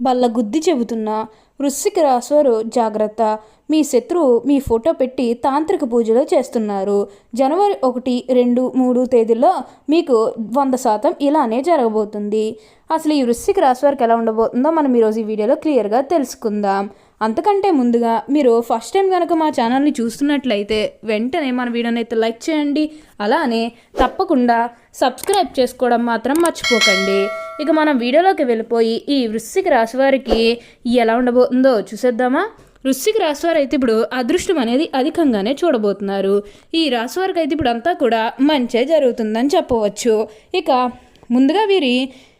బల్ల గుద్ది చెబుతున్నా వృశ్చిక రాశివారు జాగ్రత్త. మీ శత్రువు మీ ఫోటో పెట్టి తాంత్రిక పూజలు చేస్తున్నారు. జనవరి ఒకటి రెండు మూడు తేదీల్లో మీకు వంద శాతం ఇలానే జరగబోతుంది. అసలు ఈ వృశ్చిక రాశి వారికి ఎలా ఉండబోతుందో మనం ఈరోజు ఈ వీడియోలో క్లియర్గా తెలుసుకుందాం. అంతకంటే ముందుగా మీరు ఫస్ట్ టైం కనుక మా ఛానల్ని చూస్తున్నట్లయితే వెంటనే మన వీడియోని అయితే లైక్ చేయండి. అలానే తప్పకుండా సబ్స్క్రైబ్ చేసుకోవడం మాత్రం మర్చిపోకండి. ఇక మనం వీడియోలోకి వెళ్ళిపోయి ఈ వృశ్చిక రాశి వారికి ఎలా ఉండబోతుందో చూసేద్దామా? వృశ్చిక రాశి వారు అయితే ఇప్పుడు అదృష్టం అనేది అధికంగానే చూడబోతున్నారు. ఈ రాశి వారికి అయితే ఇప్పుడు అంతా కూడా మంచే జరుగుతుందని చెప్పవచ్చు. ఇక ముందుగా వీరి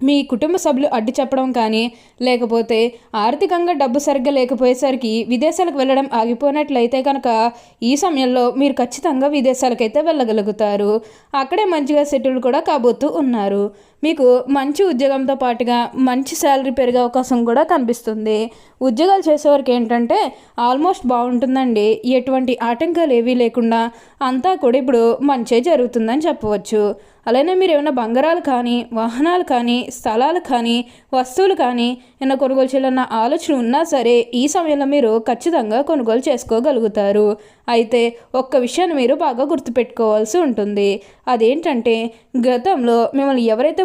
మీ కుటుంబ సభ్యులు అడ్డు చెప్పడం కానీ లేకపోతే ఆర్థికంగా డబ్బు సరిగ్గా లేకపోయేసరికి విదేశాలకు వెళ్ళడం ఆగిపోయినట్లయితే కనుక ఈ సమయంలో మీరు ఖచ్చితంగా విదేశాలకైతే వెళ్ళగలుగుతారు. అక్కడే మంచిగా సెటిల్ కూడా కాబోతూ ఉన్నారు. మీకు మంచి ఉద్యోగంతో పాటుగా మంచి శాలరీ పెరిగే అవకాశం కూడా కనిపిస్తుంది. ఉద్యోగాలు చేసేవారికి ఏంటంటే ఆల్మోస్ట్ బాగుంటుందండి. ఎటువంటి ఆటంకాలు ఏవీ లేకుండా అంతా కూడా ఇప్పుడు మంచే జరుగుతుందని చెప్పవచ్చు. అలానే మీరు ఏమైనా బంగారాలు కానీ వాహనాలు కానీ స్థలాలు కానీ వస్తువులు కానీ ఏమైనా కొనుగోలు చేయాలన్న ఆలోచన ఉన్నా సరే ఈ సమయంలో మీరు ఖచ్చితంగా కొనుగోలు చేసుకోగలుగుతారు. అయితే ఒక్క విషయాన్ని మీరు బాగా గుర్తుపెట్టుకోవాల్సి ఉంటుంది. అదేంటంటే గతంలో మిమ్మల్ని ఎవరైతే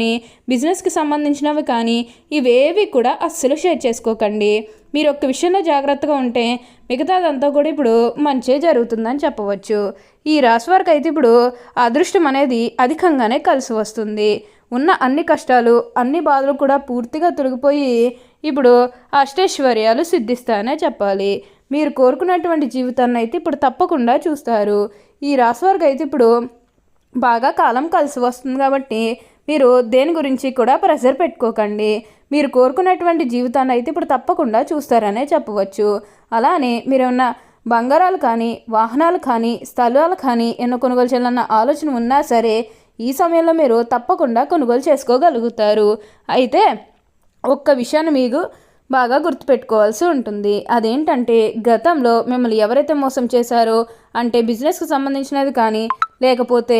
బిజినెస్కి సంబంధించినవి కానీ ఇవేవి కూడా అస్సలు షేర్ చేసుకోకండి. మీరు ఒక్క విషయంలో జాగ్రత్తగా ఉంటే మిగతాదంతా కూడా ఇప్పుడు మంచే జరుగుతుందని చెప్పవచ్చు. ఈ రాశి వారికి అయితే ఇప్పుడు అదృష్టం అనేది అధికంగానే కలిసి వస్తుంది. ఉన్న అన్ని కష్టాలు అన్ని బాధలు కూడా పూర్తిగా తొలగిపోయి ఇప్పుడు అష్టైశ్వర్యాలు సిద్ధిస్తాయనే చెప్పాలి. మీరు కోరుకున్నటువంటి జీవితాన్ని అయితే ఇప్పుడు తప్పకుండా చూస్తారు. ఈ రాశి వారికి అయితే ఇప్పుడు బాగా కాలం కలిసి వస్తుంది కాబట్టి మీరు దేని గురించి కూడా ప్రెషర్ పెట్టుకోకండి. మీరు కోరుకున్నటువంటి జీవితాన్ని అయితే ఇప్పుడు తప్పకుండా చూస్తారనే చెప్పవచ్చు. అలానే మీరు ఏమన్నా బంగారాలు కానీ వాహనాలు కానీ స్థలాలు కానీ ఎన్నో కొనుగోలు చేయాలన్న ఆలోచన ఉన్నా సరే ఈ సమయంలో మీరు తప్పకుండా కొనుగోలు చేసుకోగలుగుతారు. అయితే ఒక్క విషయాన్ని మీకు బాగా గుర్తుపెట్టుకోవాల్సి ఉంటుంది. అదేంటంటే గతంలో మిమ్మల్ని ఎవరైతే మోసం చేశారో అంటే బిజినెస్కి సంబంధించినది కానీ లేకపోతే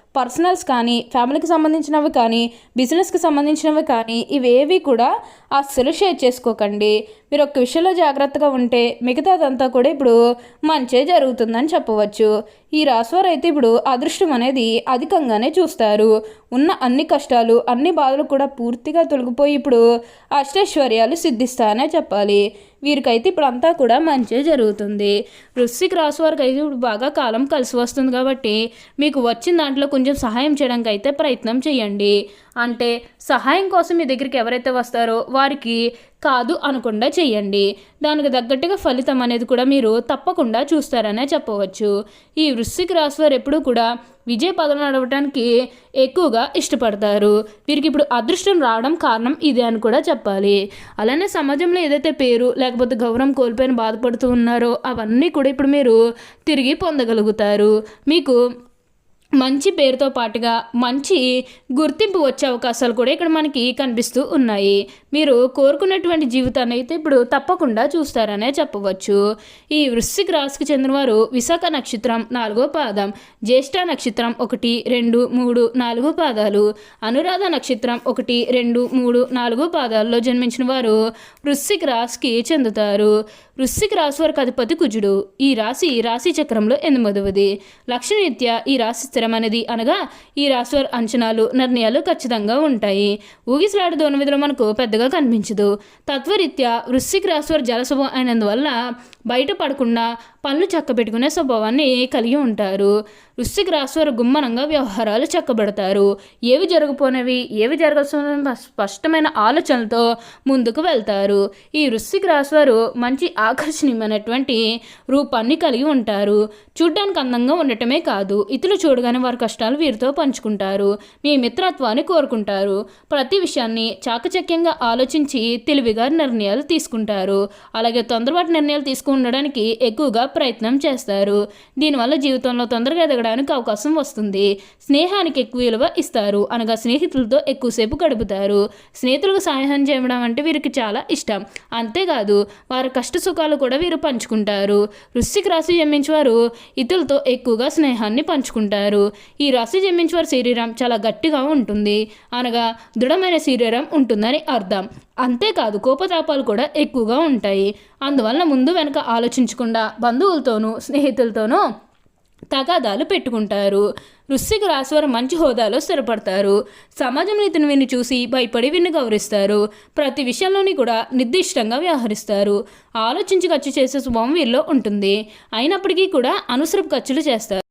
పర్సనల్స్ కానీ ఫ్యామిలీకి సంబంధించినవి కానీ బిజినెస్కి సంబంధించినవి కానీ ఇవేవి కూడా అస్సలు షేర్ చేసుకోకండి. మీరు ఒక్క విషయంలో జాగ్రత్తగా ఉంటే మిగతాదంతా కూడా ఇప్పుడు మంచే జరుగుతుందని చెప్పవచ్చు. ఈ రాశివారు అయితే ఇప్పుడు అదృష్టం అనేది అధికంగానే చూస్తారు. ఉన్న అన్ని కష్టాలు అన్ని బాధలు కూడా పూర్తిగా తొలగిపోయి ఇప్పుడు అష్టైశ్వర్యాలు సిద్ధిస్తానే చెప్పాలి. వీరికైతే ఇప్పుడు అంతా కూడా మంచి జరుగుతుంది. వృశ్చిక రాశి వారికి అయితే ఇప్పుడు బాగా కాలం కలిసి వస్తుంది కాబట్టి మీకు వచ్చిన దాంట్లో కొంచెం సహాయం చేయడానికి అయితే ప్రయత్నం చేయండి. అంటే సహాయం కోసం మీ దగ్గరికి ఎవరైతే వస్తారో వారికి కాదు అనకుండా చేయండి. దానికి తగ్గట్టుగా ఫలితం అనేది కూడా మీరు తప్పకుండా చూస్తారనే చెప్పవచ్చు. ఈ వృశ్చిక రాశి వారు ఎప్పుడూ కూడా విజయ పదం నడవటానికి ఎక్కువగా ఇష్టపడతారు. వీరికి ఇప్పుడు అదృష్టం రావడం కారణం ఇదే అని కూడా చెప్పాలి. అలానే సమాజంలో ఏదైతే పేరు లేకపోతే గౌరవం కోల్పోయిన బాధపడుతూ ఉన్నారో అవన్నీ కూడా ఇప్పుడు మీరు తిరిగి పొందగలుగుతారు. మీకు మంచి పేరుతో పాటుగా మంచి గుర్తింపు వచ్చే అవకాశాలు కూడా ఇక్కడ మనకి కనిపిస్తూ ఉన్నాయి. మీరు కోరుకున్నటువంటి జీవితాన్ని అయితే ఇప్పుడు తప్పకుండా చూస్తారనే చెప్పవచ్చు. ఈ వృశ్చిక రాశికి చెందినవారు విశాఖ నక్షత్రం నాలుగో పాదం జ్యేష్ఠ నక్షత్రం ఒకటి రెండు మూడు నాలుగు పాదాలు అనురాధ నక్షత్రం ఒకటి రెండు మూడు నాలుగు పాదాల్లో జన్మించిన వారు వృశ్చిక రాశికి చెందుతారు. వృశ్చిక రాశి వారికి అధిపతి కుజుడు. ఈ రాశి రాశి చక్రంలో ఎనిమిదవది. లక్ష్మీరీత్యా ఈ రాశి స్థిరమైనది అనగా ఈ రాశి అంచనాలు నిర్ణయాలు ఖచ్చితంగా ఉంటాయి. ఊగిసలాడు దోనవిధిలో మనకు పెద్దగా కనిపించదు. తత్వరీత్యా వృశ్చిక రాశి వారి జలస్వభావం అయినందువల్ల బయట పడకుండా పనులు చక్కబెట్టుకునే స్వభావాన్ని కలిగి ఉంటారు. వృశ్చిక రాశివారు గుమ్మనంగా వ్యవహారాలు చక్కబెడతారు. ఏవి జరగపోనవి ఏవి జరగాల్సిన స్పష్టమైన ఆలోచనలతో ముందుకు వెళ్తారు. ఈ వృశ్చిక రాశివారు మంచి ఆకర్షణీయమైనటువంటి రూపాన్ని కలిగి ఉంటారు. చూడ్డానికి అందంగా ఉండటమే కాదు ఇతరులు చూడగానే వారి కష్టాలు వీరితో పంచుకుంటారు. మీ మిత్రత్వాన్ని కోరుకుంటారు. ప్రతి విషయాన్ని చాకచక్యంగా ఆలోచించి తెలివిగా నిర్ణయాలు తీసుకుంటారు. అలాగే తొందరపాటు నిర్ణయాలు తీసుకుండడానికి ఎక్కువగా ప్రయత్నం చేస్తారు. దీనివల్ల జీవితంలో తొందరగా ఎదగడానికి అవకాశం వస్తుంది. స్నేహానికి ఎక్కువ విలువ ఇస్తారు. అనగా స్నేహితులతో ఎక్కువసేపు గడుపుతారు. స్నేహితులకు సహాయం చేయడం అంటే వీరికి చాలా ఇష్టం. అంతేకాదు వారి కష్ట సుఖాలు కూడా వీరు పంచుకుంటారు. వృశ్చిక రాశి జన్మించేవారు ఇతరులతో ఎక్కువగా స్నేహాన్ని పంచుకుంటారు. ఈ రాశి జన్మించేవారి శరీరం చాలా గట్టిగా ఉంటుంది. అనగా దృఢమైన శరీరం ఉంటుందని అర్థం. అంతేకాదు కోపతాపాలు కూడా ఎక్కువగా ఉంటాయి. అందువల్ల ముందు వెనక ఆలోచించకుండా బంధువులతోనూ స్నేహితులతోనూ తగాదాలు పెట్టుకుంటారు. వృశ్చిక రాశి వారు మంచి హోదాలో స్థిరపడతారు. సమాజంలో ఇతను వీరిని చూసి భయపడి వీరిని గౌరవిస్తారు. ప్రతి విషయంలోని కూడా నిర్దిష్టంగా వ్యవహరిస్తారు. ఆలోచించి ఖర్చు చేసే స్వభావం వీరిలో ఉంటుంది. అయినప్పటికీ కూడా అనుసరపు ఖర్చులు చేస్తారు.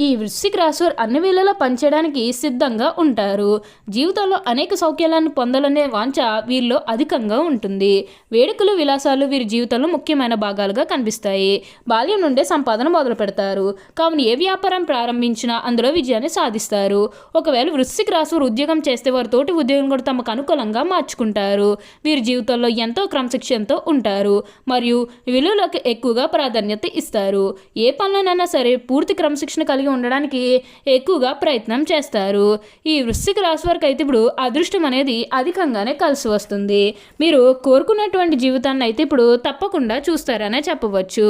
ఈ వృశ్చిక రాశి వారు అన్ని వేళలా పనిచేయడానికి సిద్ధంగా ఉంటారు. జీవితంలో అనేక సౌఖ్యాలను పొందాలనే వాంఛ వీరిలో అధికంగా ఉంటుంది. వేడుకలు విలాసాలు వీరి జీవితంలో ముఖ్యమైన భాగాలుగా కనిపిస్తాయి. బాల్యం నుండే సంపాదన మొదలు పెడతారు. కావున ఏ వ్యాపారం ప్రారంభించినా అందులో విజయాన్ని సాధిస్తారు. ఒకవేళ వృశ్చిక రాశి వారు ఉద్యోగం చేస్తే వారి తోటి ఉద్యోగం కూడా తమకు అనుకూలంగా మార్చుకుంటారు. వీరి జీవితంలో ఎంతో క్రమశిక్షణతో ఉంటారు. మరియు విలువలకు ఎక్కువగా ప్రాధాన్యత ఇస్తారు. ఏ పనులనైనా సరే పూర్తి క్రమశిక్షణ కలిగి కలిగి ఉండడానికి ఎక్కువగా ప్రయత్నం చేస్తారు. ఈ వృశ్చిక రాశి వారికి అయితే ఇప్పుడు అదృష్టం అనేది అధికంగానే కలిసి వస్తుంది. మీరు కోరుకున్నటువంటి జీవితాన్ని అయితే ఇప్పుడు తప్పకుండా చూస్తారనే చెప్పవచ్చు.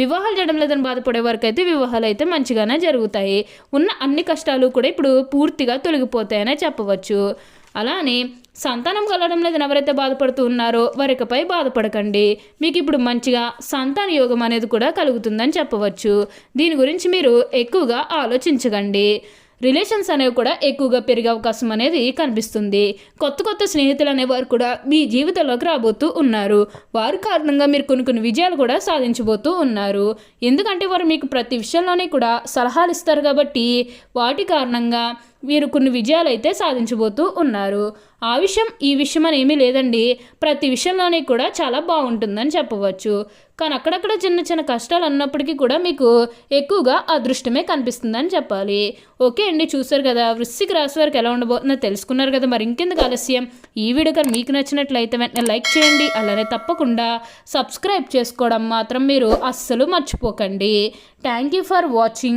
వివాహాలు చేయడం లేదని బాధపడే వరకు అయితే వివాహాలు అయితే మంచిగానే జరుగుతాయి. ఉన్న అన్ని కష్టాలు కూడా ఇప్పుడు పూర్తిగా తొలగిపోతాయనే చెప్పవచ్చు. అలానే సంతానం కలగడం లేదని ఎవరైతే బాధపడుతూ ఉన్నారో వారికపై బాధపడకండి. మీకు ఇప్పుడు మంచిగా సంతాన యోగం అనేది కూడా కలుగుతుందని చెప్పవచ్చు. దీని గురించి మీరు ఎక్కువగా ఆలోచించకండి. రిలేషన్స్ అనేవి కూడా ఎక్కువగా పెరిగే అవకాశం అనేది కనిపిస్తుంది. కొత్త కొత్త స్నేహితులు అనేవారు కూడా మీ జీవితంలోకి రాబోతూ ఉన్నారు. వారి కారణంగా మీరు కొన్ని కొన్ని విజయాలు కూడా సాధించబోతూ ఉన్నారు. ఎందుకంటే వారు మీకు ప్రతి విషయంలోనే కూడా సలహాలు ఇస్తారు కాబట్టి వాటి కారణంగా వీరు కొన్ని విజయాలు అయితే సాధించబోతూ ఉన్నారు. ఆ విషయం ఈ విషయం అని ఏమీ లేదండి. ప్రతి విషయంలోనే కూడా చాలా బాగుంటుందని చెప్పవచ్చు. కానీ అక్కడక్కడ చిన్న చిన్న కష్టాలు అన్నప్పటికీ కూడా మీకు ఎక్కువగా అదృష్టమే కనిపిస్తుందని చెప్పాలి. ఓకే అండి చూసారు కదా. వృశ్చిక రాశి వారికి ఎలా ఉండబోతుందో తెలుసుకున్నారు కదా. మరి ఇంకెందుకు ఆలస్యం? ఈ వీడియో కానీ మీకు నచ్చినట్లయితే వెంటనే లైక్ చేయండి. అలానే తప్పకుండా సబ్స్క్రైబ్ చేసుకోవడం మాత్రం మీరు అస్సలు మర్చిపోకండి. Thank you for watching.